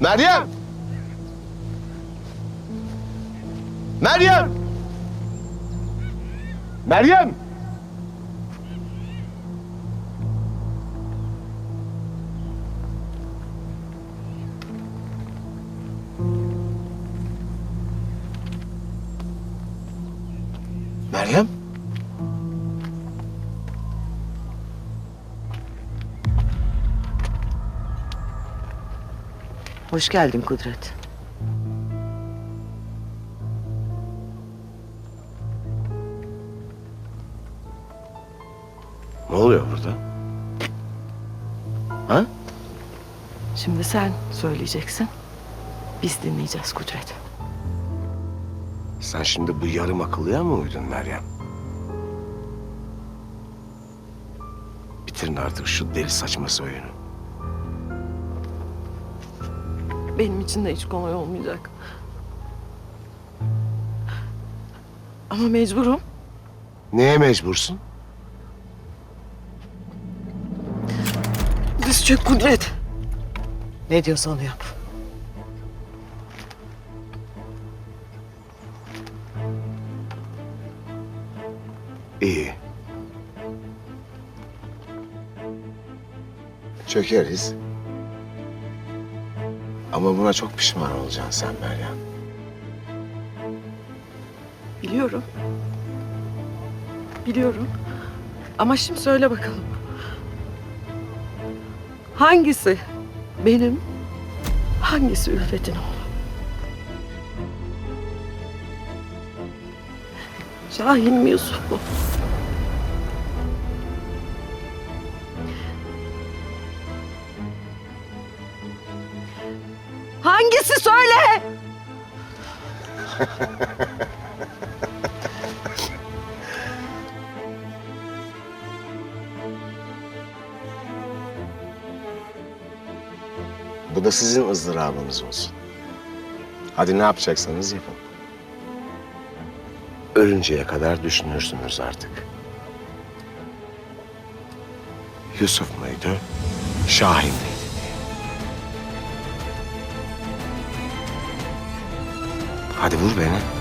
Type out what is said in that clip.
Meryem! Meryem! Meryem! Meryem? Hoş geldin Kudret. Ne oluyor burada? Ha? Şimdi sen söyleyeceksin. Biz dinleyeceğiz Kudret. Sen şimdi bu yarım akıllıya mı uydun Meryem? Bitirin artık şu deli saçması oyunu. Benim için de hiç kolay olmayacak. Ama mecburum. Neye mecbursun? Diz çök Kudret. Ne diyorsa onu yap. İyi. Çökeriz. Ama buna çok pişman olacaksın sen Meryem. Biliyorum. Biliyorum. Ama şimdi söyle bakalım. Hangisi benim, hangisi Ülfet'in oğlu? Şahin mi Yusuf mu? Hangisi söyle? Bu da sizin ızdırabınız olsun. Hadi ne yapacaksanız yapın. Ölünceye kadar düşünürsünüz artık. Yusuf muydu? Şahin miydi Hadi vur beni.